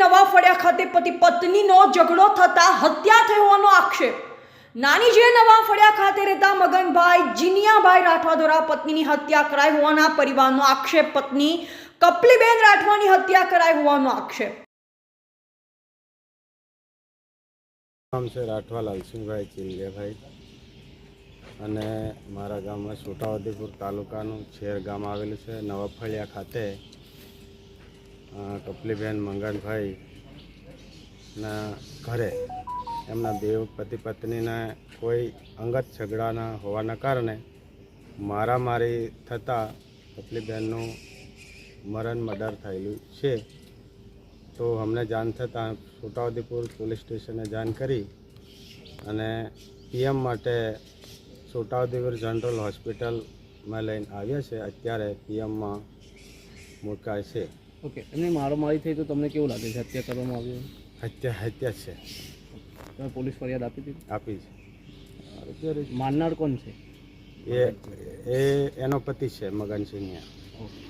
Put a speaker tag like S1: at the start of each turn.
S1: નવા ફળિયા ખાતે પતિ પત્નીનો ઝઘડો થતા હત્યા થઈ હોવાનો આક્ષેપ. નાની જેલ નવા ફળિયા ખાતે રહેતા મગનભાઈ જીનિયાભાઈ રાઠવા દ્વારા પત્નીની હત્યા કરાઈ હોવાના પરિવારનો આક્ષેપ. પત્ની કપલીબેન રાઠવાની હત્યા કરાઈ હોવાનો આક્ષેપ.
S2: નામ છે રાઠવા લાલસિંહભાઈ ચિંગેભાઈ અને મારા ગામમાં છોટાઉદેપુર તાલુકાનું છેર ગામ આવેલું છે નવાફળિયા ખાતે. અ, કપલીબેન મંગનભાઈ ઘરે એમના બે પતિ પત્નીના કોઈ અંગત ઝઘડાના હોવાના કારણે મારામારી થતાં કપલીબેનનું મરણ મર્ડર થયેલું છે. તો અમને જાણ થતાં છોટાઉદેપુર પોલીસ સ્ટેશને જાણ કરી અને પીએમ માટે છોટાઉદેપુર જનરલ હોસ્પિટલમાં લઈને આવ્યા છે. અત્યારે પીએમમાં મુકાય છે.
S3: ઓકે એમની મારામારી થઈ તો તમને કેવું લાગે છે? હત્યા કરવામાં આવી
S2: હત્યા હત્યા છે.
S3: તમે પોલીસ ફરિયાદ આપી હતી
S2: આપી
S3: છે. માનનાર કોણ છે?
S2: છે એ એ એનો પતિ છે મગનસિંહ
S3: ઓકે.